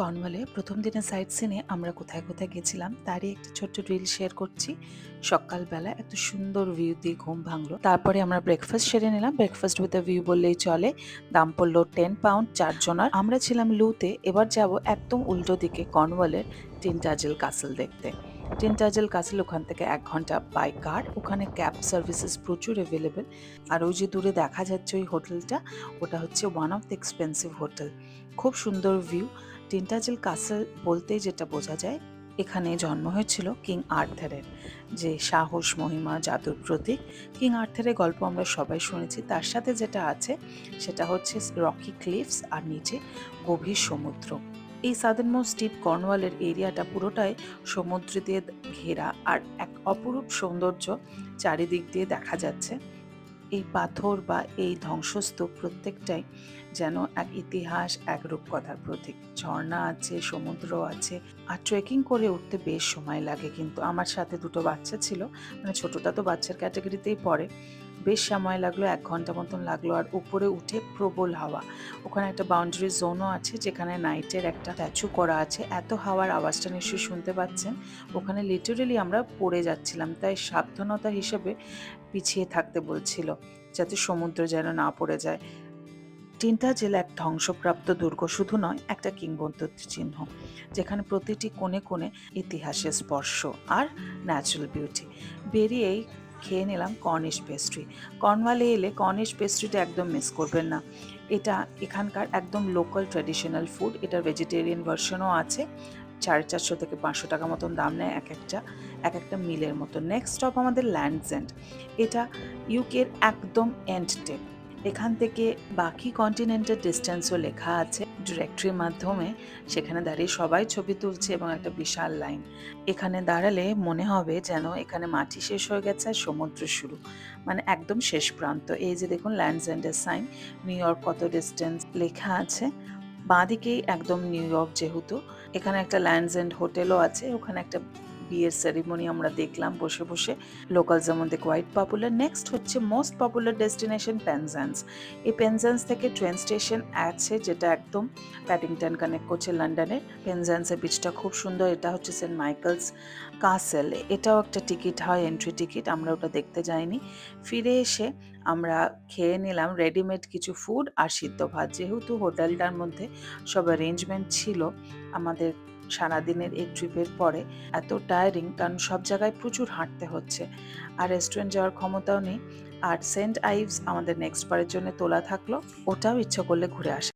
কর্নওয়ালে প্রথম দিনের সাইট সিনে আমরা কোথায় কোথায় গেছিলাম তারই একটা ছোট্ট রিল শেয়ার করছি। সকালবেলা এত সুন্দর ভিউ দিয়ে ঘুম ভাঙলো। তারপরে আমরা ব্রেকফাস্ট সেরে নিলাম। ব্রেকফাস্ট উইথ ভিউ বললেই চলে। দাম পড়ল টেন পাউন্ড চারজনার আমরা ছিলাম লুতে। এবার যাব একদম উল্টো দিকে কর্নওয়ালের টিনটাজেল কাসেল দেখতে। টিনটাজেল কাসেল ওখান থেকে এক ঘণ্টা বাই কার ওখানে ক্যাব সার্ভিসেস প্রচুর অ্যাভেলেবেল আর ওই যে দূরে দেখা যাচ্ছে ওই হোটেলটা ওটা হচ্ছে one of the expensive hotel খুব সুন্দর ভিউ টিনটাজেল কাসেল বলতেই যেটা বোঝা যায়, এখানে জন্ম হয়েছিল কিং আর্থারের। যে সাহস, মহিমা, জাদুর প্রতীক, কিং আর্থারের গল্প আমরা সবাই শুনেছি। তার সাথে যেটা আছে, সেটা হচ্ছে রকি ক্লিফস আর নিচে গভীর সমুদ্র। এই সাদার্ন মোস্ট ডিপ কর্নওয়ালের এরিয়াটা পুরোটাই সমুদ্র দিয়ে ঘেরা আর এক অপরূপ সৌন্দর্য চারিদিক দিয়ে দেখা যাচ্ছে। এই পাথর বা এই ধ্বংসস্তূপ প্রত্যেকটাই যেন এক ইতিহাস, এক রূপকথার প্রতীক। ঝর্ণা আছে, সমুদ্র আছে, আর ট্রেকিং করে উঠতে বেশ সময় লাগে। কিন্তু আমার সাথে দুটো বাচ্চা ছিল মানে ছোটটা তো বাচ্চার ক্যাটাগরিতেই পড়ে। বেশ সময় লাগল, এক ঘণ্টা মতন লাগল, আর উপরে উঠে প্রবল হাওয়া। ওখানে একটা বাউন্ডারি জোনও আছে, যেখানে নাইটের একটা স্ট্যাচু করা আছে। এত হাওয়ার আওয়াজটা নিশ্চয়ই শুনতে পাচ্ছেন। ওখানে লিটারেলি আমরা পড়ে যাচ্ছিলাম, তাই সাবধানতা হিসেবে পিছিয়ে থাকতে বলছিল, যাতে সমুদ্র যেন না পড়ে যায়। তিনটা জেলা এক ধ্বংসপ্রাপ্ত দুর্গ শুধু নয়, একটা কিংবদন্তি চিহ্ন, যেখানে প্রতিটি কোণে কোণে ইতিহাসের স্পর্শ আর ন্যাচারাল বিউটি বেরিয়েই খেয়ে নিলাম কর্নিশ পেস্ট্রি কর্নওয়ালে এলে কর্নিশ পেস্ট্রিটা একদম মিস করবেন না। এটা এখানকার একদম লোকাল ট্র্যাডিশনাল ফুড এটার ভেজিটেরিয়ান ভার্সনও আছে। সাড়ে চারশো থেকে পাঁচশো টাকা মতন দাম নেয় এক একটা এক একটা মিলের মতো। নেক্সট স্টপ আমাদের ল্যান্ডস এন্ড এটা ইউকের একদম এন্ড টেপ এখান থেকে বাকি কন্টিনেন্টের ডিস্টেন্সও লেখা আছে। ডিরেক্টরির মাধ্যমে সেখানে দাঁড়িয়ে সবাই ছবি তুলছে এবং একটা বিশাল লাইন এখানে দাঁড়ালে মনে হবে যেন এখানে মাটি শেষ হয়ে গেছে আর সমুদ্র শুরু। মানে একদম শেষ প্রান্ত। এই যে দেখুন ল্যান্ডস এন্ডের সাইন নিউ ইয়র্ক কত ডিস্টেন্স লেখা আছে। বাঁদিকেই একদম নিউ ইয়র্ক যেহেতু। এখানে একটা ল্যান্ডস এন্ড হোটেলও আছে, ওখানে একটা বিয়ের সেরিমনি আমরা দেখলাম বসে বসে। লোকালসের মধ্যে কোয়াইট পপুলার নেক্সট হচ্ছে মোস্ট পপুলার ডেস্টিনেশন পেনজেন্স এই পেনজেন্স থেকে ট্রেন স্টেশন আছে যেটা একদম প্যাডিংটন কানেক্ট করছে লন্ডনের পেনজেন্সের বিচটা খুব সুন্দর। এটা হচ্ছে সেন্ট মাইকেলস কাসেল এটাও একটা টিকিট হয় এন্ট্রি টিকিট আমরা ওটা দেখতে যাইনি। ফিরে এসে আমরা খেয়ে নিলাম রেডিমেড কিছু ফুড আর সিদ্ধ ভাত। যেহেতু হোটেলটার মধ্যে সব অ্যারেঞ্জমেন্ট ছিল, আমাদের সারাদিনের এই ট্রিপের পরে এত টায়ারিং কারণ সব জায়গায় প্রচুর হাঁটতে হচ্ছে। আর রেস্টুরেন্ট যাওয়ার ক্ষমতাও নেই। আর সেন্ট আইভস আমাদের নেক্সট বারের জন্য তোলা থাকল। ওটাও ইচ্ছা করলে ঘুরে আসা